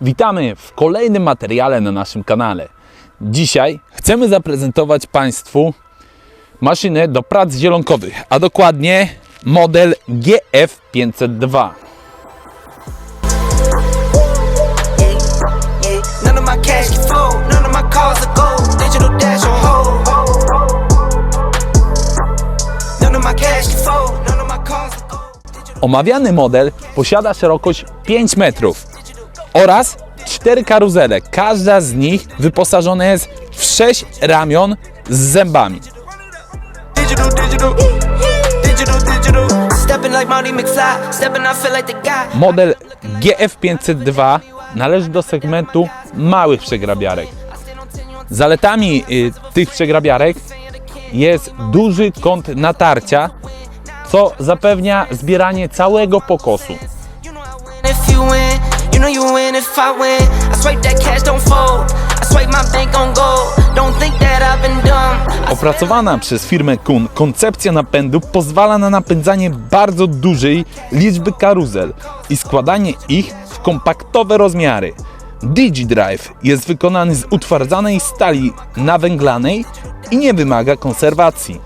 Witamy w kolejnym materiale na naszym kanale. Dzisiaj chcemy zaprezentować Państwu maszynę do prac zielonkowych, a dokładnie model GF502. None of my cash can fold, none of my cars are gold. Digital dash on hold. None of my cash can fold, none of my cars are gold. Omawiany model posiada szerokość 5 metrów oraz 4 karuzele. Każda z nich wyposażona jest w 6 ramion z zębami. Model GF502 należy do segmentu małych przegrabiarek. Zaletami y, tych przegrabiarek jest duży kąt natarcia, co zapewnia zbieranie całego pokosu. You know you win, if I win. I swipe that cash, don't fold. I swipe my bank on gold. Don't think that I've been dumb. Opracowana przez firmę Kun koncepcja napędu pozwala na napędzanie bardzo dużej liczby karuzel i składanie ich w kompaktowe rozmiary. DigiDrive jest wykonany z utwardzanej stali nawęglanej i nie wymaga konserwacji.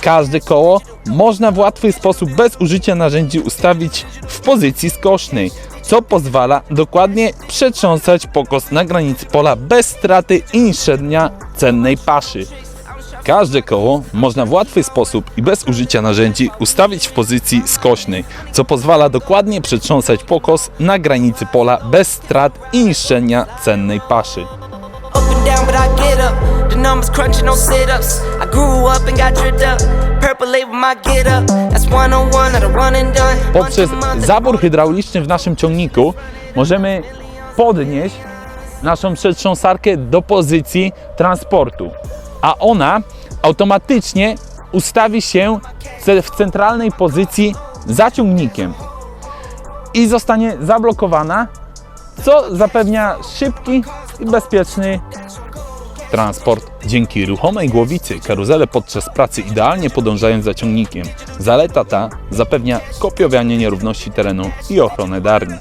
Każde koło można w łatwy sposób bez użycia narzędzi ustawić w pozycji skocznej, co pozwala dokładnie przetrząsać pokos na granicy pola bez straty i niszczenia cennej paszy. Każde koło można w łatwy sposób i bez użycia narzędzi ustawić w pozycji skośnej, co pozwala dokładnie przetrząsać pokos na granicy pola bez strat i niszczenia cennej paszy. Up. The numbers crunching, no sit ups. I grew up and got dripped up. Purple label, my get up. That's one on one, not a run and done. Poprzez zabór hydrauliczny w naszym ciągniku możemy podnieść naszą przetrząsarkę do pozycji transportu, a ona automatycznie ustawi się w centralnej pozycji za ciągnikiem i zostanie zablokowana, co zapewnia szybki i bezpieczny transport. Dzięki ruchomej głowicy karuzele podczas pracy idealnie podążają za ciągnikiem. Zaleta ta zapewnia kopiowanie nierówności terenu i ochronę darni.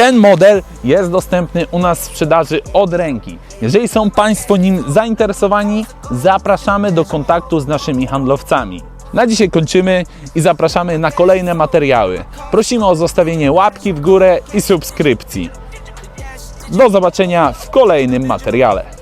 Ten model jest dostępny u nas w sprzedaży od ręki. Jeżeli są Państwo nim zainteresowani, zapraszamy do kontaktu z naszymi handlowcami. Na dzisiaj kończymy i zapraszamy na kolejne materiały. Prosimy o zostawienie łapki w górę i subskrypcji. Do zobaczenia w kolejnym materiale.